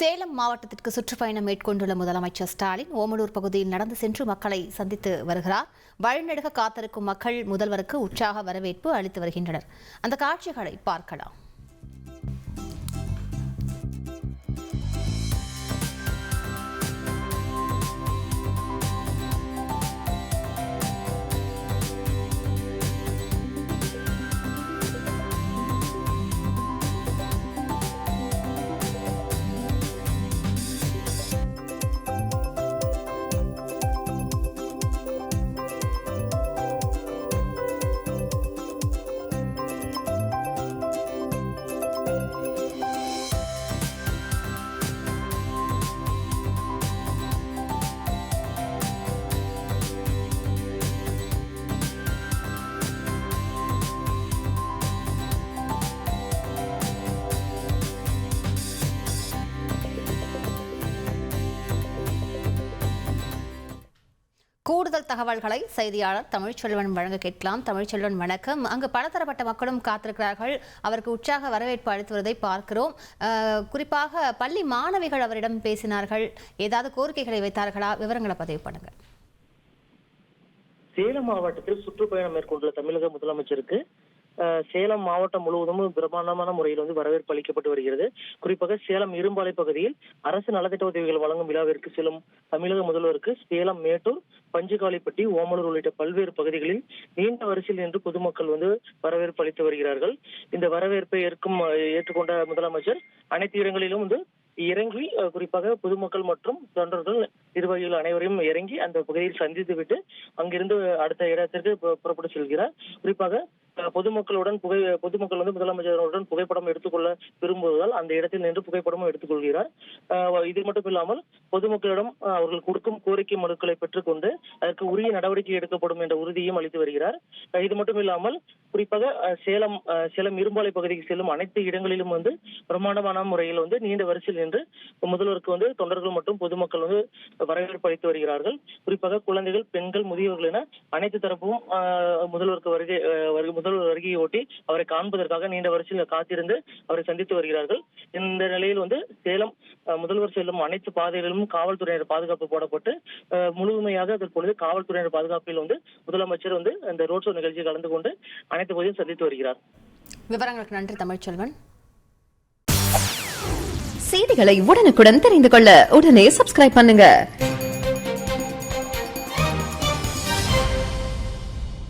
சேலம் மாவட்டத்திற்கு சுற்றுப்பயணம் மேற்கொண்டுள்ள முதலமைச்சர் ஸ்டாலின் ஓமலூர் பகுதியில் நடந்து சென்று மக்களை சந்தித்து வருகிறார். வழிநெடுக காத்திருக்கும் மக்கள் முதல்வருக்கு உற்சாக வரவேற்பு அளித்து வருகின்றனர். அந்த காட்சிகளை பார்க்கலாம். கூடுதல் தகவல்களை செய்தியாளர் தமிழ்ச்செல்வன் வழங்க கேட்கலாம். தமிழ்ச்செல்வன் வணக்கம். அங்கு பலதரப்பட்ட மக்களும் காத்திருக்கிறார்கள். அவருக்கு உற்சாக வரவேற்பு அளித்துவதை பார்க்கிறோம். குறிப்பாக பள்ளி மாணவிகள் அவரிடம் பேசினார்கள். ஏதாவது கோரிக்கைகளை வைத்தார்களா? விவரங்களை பதிவு பண்ணுங்க சேலம் மாவட்டத்தில் சுற்றுப்பயணம் மேற்கொண்டுள்ள தமிழக முதலமைச்சருக்கு சேலம் மாவட்டம் முழுவதும் பிரம்மாண்டமான முறையில் வந்து வரவேற்பு அளிக்கப்பட்டு வருகிறது. குறிப்பாக சேலம் இரும்பாலை பகுதியில் அரசு நலத்திட்ட உதவிகள் வழங்கும் விழாவிற்கு செல்லும் தமிழக முதல்வருக்கு சேலம் மேட்டூர் பஞ்சுகாலிப்பட்டி ஓமலூர் உள்ளிட்ட பல்வேறு பகுதிகளில் நீண்ட வரிசையில் நின்று பொதுமக்கள் வந்து வரவேற்பு அளித்து வருகிறார்கள். இந்த வரவேற்பை ஏற்கும் ஏற்றுக்கொண்ட முதலமைச்சர் அனைத்து இடங்களிலும் வந்து இறங்கி குறிப்பாக பொதுமக்கள் மற்றும் தொண்டர்கள் நிர்வாகிகள் அனைவரையும் இறங்கி அந்த பகுதியில் சந்தித்து விட்டு அங்கிருந்து அடுத்த இடத்திற்கு புறப்பட்டு செல்கிறார். குறிப்பாக பொதுமக்களுடன் புகை பொதுமக்கள் வந்து முதலமைச்சருடன் புகைப்படம் எடுத்துக்கொள்ள விரும்புவதால் அந்த இடத்தில் நின்று புகைப்படமும் எடுத்துக்கொள்கிறார். இது மட்டும் இல்லாமல் பொதுமக்களிடம் அவர்கள் கொடுக்கும் கோரிக்கை மனுக்களை பெற்றுக்கொண்டு அதற்கு உரிய நடவடிக்கை எடுக்கப்படும் என்ற உறுதியும் அளித்து வருகிறார். இது மட்டும் இல்லாமல் குறிப்பாக சேலம் சேலம் இரும்பாலை பகுதிக்கு செல்லும் அனைத்து இடங்களிலும் வந்து பிரமாண்டமான முறையில் வந்து நீண்ட வரிசையில் நின்று முதல்வருக்கு வந்து தொண்டர்கள் மற்றும் பொதுமக்கள் வந்து வரவேற்பு அளித்து வருகிறார்கள். குறிப்பாக குழந்தைகள் பெண்கள் முதியவர்கள் என அனைத்து தரப்பும் முதல்வருக்கு வருகை ஆஹ், வருகை- முதல்வர் வருகையை ஒட்டி அவரை காண்பதற்காக நீண்ட வரிசையில் காத்திருந்து அவரை சந்தித்து வருகிறார்கள். இந்த நிலையில் வந்து சேலம் முதல்வர் செல்லும் அனைத்து பாதைகளிலும் காவல்துறையினர் பாதுகாப்பு போடப்பட்டு முழுமையாக தற்பொழுது காவல்துறையினர் பாதுகாப்பில் வந்து முதலமைச்சர் வந்து இந்த ரோட் ஷோ நிகழ்ச்சியில் கலந்து கொண்டு அனைத்து பகுதியும் சந்தித்து வருகிறார். விவரங்களுக்கு நன்றி தமிழ்ச்செல்வன் செய்திகளை உடனுக்குடன் தெரிந்து கொள்ள உடனே சப்ஸ்கிரைப் பண்ணுங்க.